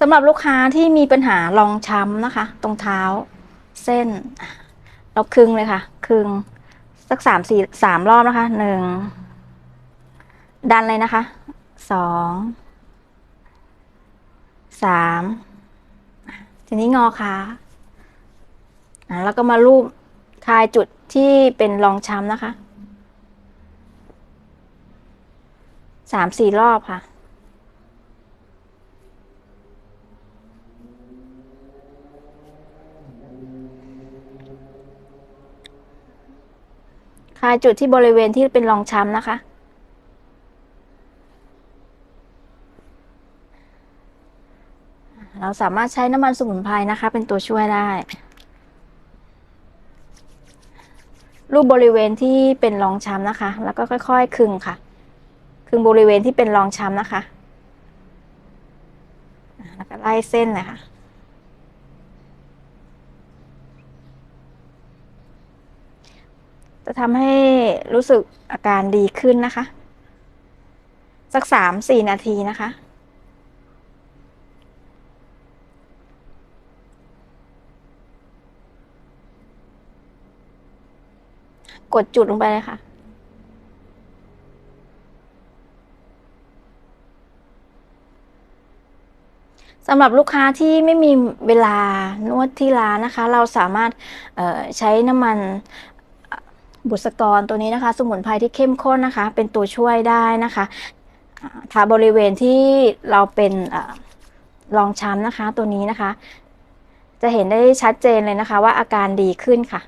สำหรับลูกค้าที่มีปัญหารองช้ำนะคะ ตรงเท้าเส้น เราคึงเลยค่ะ คึงสักสามสี่สามรอบนะคะหนึ่งดันเลยนะคะสองสามทีนี้งอขาแล้วก็มาลูบคลายจุดที่เป็นรองช้ำนะคะสามสี่รอบค่ะ คลายจุดที่บริเวณที่เป็นรองช้ำนะคะ เราสามารถใช้น้ำมันสมุนไพรนะคะ เป็นตัวช่วยได้ รูปบริเวณที่เป็นรองช้ำนะคะ แล้วก็ค่อย ๆคึงค่ะ คึงบริเวณที่เป็นรองช้ำนะคะแล้วก็ไล่เส้นเลยค่ะ จะทำให้รู้สึกอาการดีขึ้นนะคะ สักสามสี่นาทีนะคะ กดจุดลงไปเลยค่ะสำหรับลูกค้าที่ไม่มีเวลานวดที่ร้านนะคะ เราสามารถใช้น้ำมัน บุษกรตัวนี้นะคะ สมุนไพรที่เข้มข้นนะคะ เป็นตัวช่วยได้นะคะทาบริเวณที่เราเป็นเอ่อรองช้ำนะคะ ตัวนี้นะคะ จะเห็นได้ชัดเจนเลยนะคะ ว่าอาการดีขึ้นค่ะ